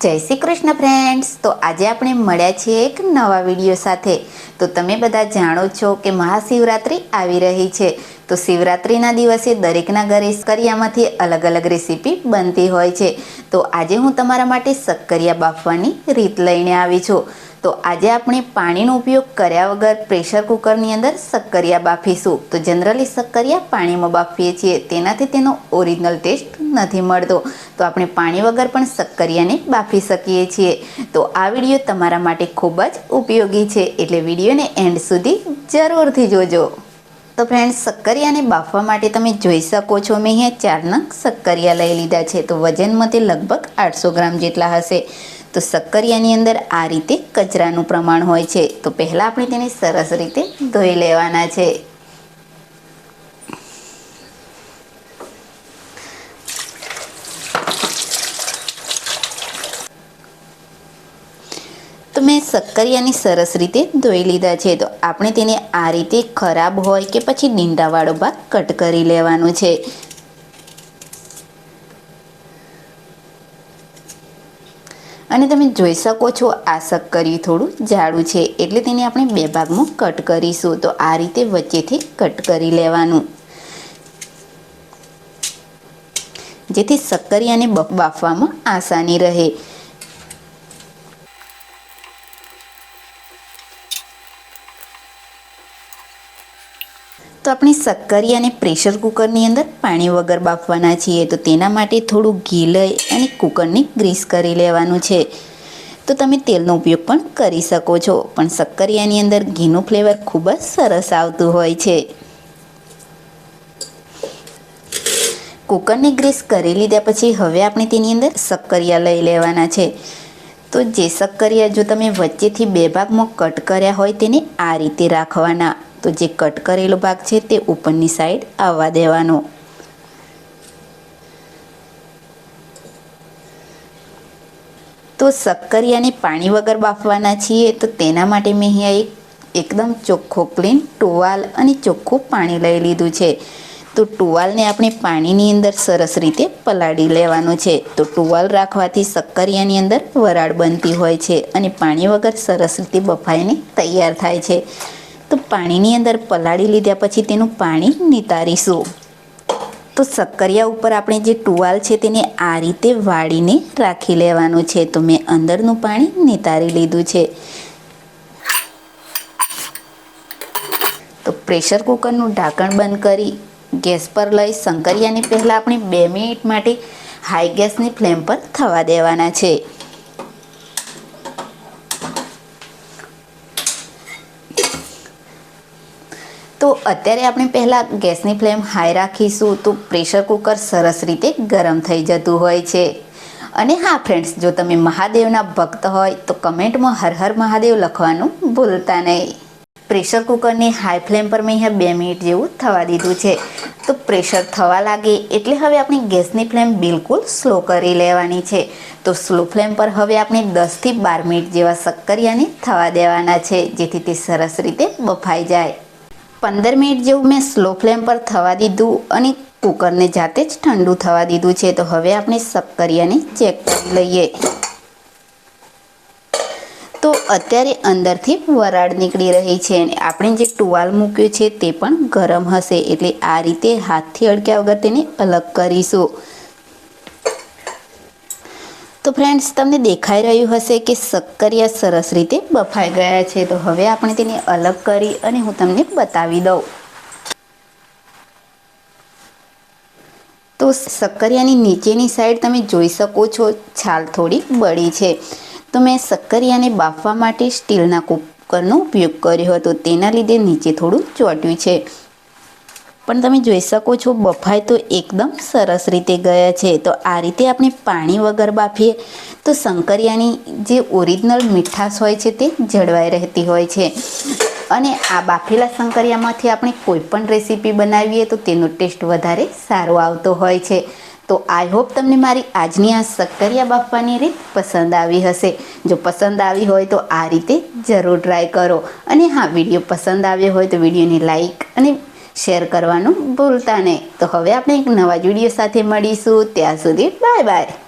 જય શ્રી કૃષ્ણ ફ્રેન્ડ્સ તો આજે આપણે મળ્યા છીએ એક નવા વીડિયો સાથે. તો તમે બધા જાણો છો કે મહાશિવરાત્રિ આવી રહી છે. તો શિવરાત્રિના દિવસે દરેકના ઘરે સક્કરિયામાંથી અલગ અલગ રેસીપી બનતી હોય છે. તો આજે હું તમારા માટે સક્કરિયા બાફવાની રીત લઈને આવી છું. તો આજે આપણે પાણીનો ઉપયોગ કર્યા વગર પ્રેશર કુકરની અંદર સક્કરિયા બાફીશું. તો જનરલી સક્કરિયા પાણીમાં બાફીએ છીએ, તેનાથી તેનો ઓરિજિનલ ટેસ્ટ નથી મળતો. તો આપણે પાણી વગર પણ સક્કરિયાને બાફી શકીએ છીએ. તો આ વીડિયો તમારા માટે ખૂબ જ ઉપયોગી છે, એટલે વિડીયોને એન્ડ સુધી જરૂરથી જોજો. તો ફ્રેન્ડ્સ, સક્કરિયાને બાફવા માટે તમે જોઈ શકો છો, મેં અહીંયા ચાર નંગ સક્કરિયા લઈ લીધા છે. તો વજનમાં તે લગભગ આઠસો ગ્રામ જેટલા હશે. તો સક્કરિયાની અંદર આ રીતે કચરાનું પ્રમાણ હોય છે. તો પહેલાં આપણે તેને સરસ રીતે ધોઈ લેવાના છે. તો મેં સક્કરિયાની સરસ રીતે ધોઈ લીધા છે. તો આપણે તેને આ રીતે ખરાબ હોય કે પછી ડીંડાવાળો ભાગ કટ કરી લેવાનો છે. અને તમે જોઈ શકો છો આ સક્કરિયું થોડું જાડું છે, એટલે તેને આપણે બે ભાગમાં કટ કરીશું. તો આ રીતે વચ્ચેથી કટ કરી લેવાનું. જેથી સક્કરિયાને બાફવામાં આસાની રહે. તો આપણે સક્કરિયાને પ્રેશર કુકરની અંદર પાણી વગર બાફવાના છીએ, તો તેના માટે થોડું ઘી લઈ અને કુકરને ગ્રીસ કરી લેવાનું છે. તો તમે તેલનો ઉપયોગ પણ કરી શકો છો, પણ સક્કરિયાની અંદર ઘીનું ફ્લેવર ખૂબ જ સરસ આવતું હોય છે. કુકરને ગ્રીસ કરી લીધા પછી હવે આપણે તેની અંદર સક્કરિયા લઈ લેવાના છે. તો જે સક્કરિયા જો તમે વચ્ચેથી બે ભાગમાં કટ કર્યા હોય, તેને આ રીતે રાખવાના. તો જે કટ કરેલો ભાગ છે તે ઉપરની સાઈડ આવવા દેવાનો. તો સક્કરિયાને પાણી વગર બાફવાના છીએ તો તેના માટે મેં અહીંયા એક એકદમ ચોખ્ખો ક્લીન ટુવાલ અને ચોખ્ખું પાણી લઈ લીધું છે. તો ટુવાલને આપણે પાણીની અંદર સરસ રીતે પલાળી લેવાનું છે. તો ટુવાલ રાખવાથી સક્કરિયાની અંદર વરાળ બનતી હોય છે અને પાણી વગર સરસ રીતે બફાઈને તૈયાર થાય છે. તો પાણીની અંદર પલાળી લીધા પછી તેનું પાણી નિતારીશું. તો સક્કરિયા ઉપર આપણે જે ટુવાલ છે તેને આ રીતે વાળીને રાખી લેવાનું છે. તો મેં અંદરનું પાણી નિતારી લીધું છે. તો પ્રેશર કુકરનું ઢાંકણ બંધ કરી ગેસ પર લઈ શંકરિયાને પહેલાં આપણે બે મિનિટ માટે હાઈ ગેસની ફ્લેમ પર થવા દેવાના છે. તો અત્યારે આપણે પહેલાં ગેસની ફ્લેમ હાઈ રાખીશું તો પ્રેશર કુકર સરસ રીતે ગરમ થઈ જતું હોય છે. અને હા ફ્રેન્ડ્સ જો તમે મહાદેવના ભક્ત હોય તો કમેન્ટમાં હર હર મહાદેવ લખવાનું ભૂલતા નહીં. પ્રેશર કુકરને હાઈ ફ્લેમ પર મેં બે મિનિટ જેવું થવા દીધું છે. તો પ્રેશર થવા લાગે એટલે હવે આપણે ગેસની ફ્લેમ બિલકુલ સ્લો કરી લેવાની છે. તો સ્લો ફ્લેમ પર હવે આપણે દસથી બાર મિનિટ જેવા શક્કરિયાને થવા દેવાના છે, જેથી તે સરસ રીતે બફાઈ જાય. પંદર મિનિટ જેવું મેં સ્લો ફ્લેમ પર થવા દીધું અને કુકરને જાતે જ ઠંડુ થવા દીધું છે. તો હવે આપણે સક્કરિયાને ચેક કરી લઈએ. તો અત્યારે અંદરથી વરાળ નીકળી રહી છે અને આપણે જે ટુવાલ મૂક્યું છે તે પણ ગરમ હશે. એટલે આ રીતે હાથથી અડક્યા વગર તેને અલગ કરીશું. તો ફ્રેન્ડ્સ તમને દેખાઈ રહ્યું હશે કે સક્કરિયા સરસ રીતે બફાઈ ગયા છે. તો હવે આપણે તેને અલગ કરી અને હું તમને બતાવી દઉં. તો સક્કરિયાની નીચેની સાઈડ તમે જોઈ શકો છો, છાલ થોડી બળી છે. તો મેં સક્કરિયાને બાફવા માટે સ્ટીલના કુકરનો ઉપયોગ કર્યો હતો. તેના લીધે નીચે થોડું ચોટ્યું છે. પણ તમે જોઈ શકો છો, બફાઈ તો એકદમ સરસ રીતે ગયા છે. તો આ રીતે આપણે પાણી વગર બાફીએ તો શંકરિયાની જે ઓરિજિનલ મીઠાશ હોય છે તે જળવાઈ રહેતી હોય છે. અને આ બાફેલા શંકરિયામાંથી આપણે કોઈપણ રેસીપી બનાવીએ તો તેનો ટેસ્ટ વધારે સારો આવતો હોય છે. તો આઈ હોપ તમને મારી આજની આ શક્કરિયા બાફવાની રીત પસંદ આવી હશે. જો પસંદ આવી હોય તો આ રીતે જરૂર ટ્રાય કરો. અને હા, વીડિયો પસંદ આવ્યો હોય તો વિડીયોને લાઈક અને શેર કરવાનું ભૂલતા નહીં. તો હવે આપણે એક નવા જ વીડિયો સાથે મળીશું. ત્યાં સુધી બાય બાય.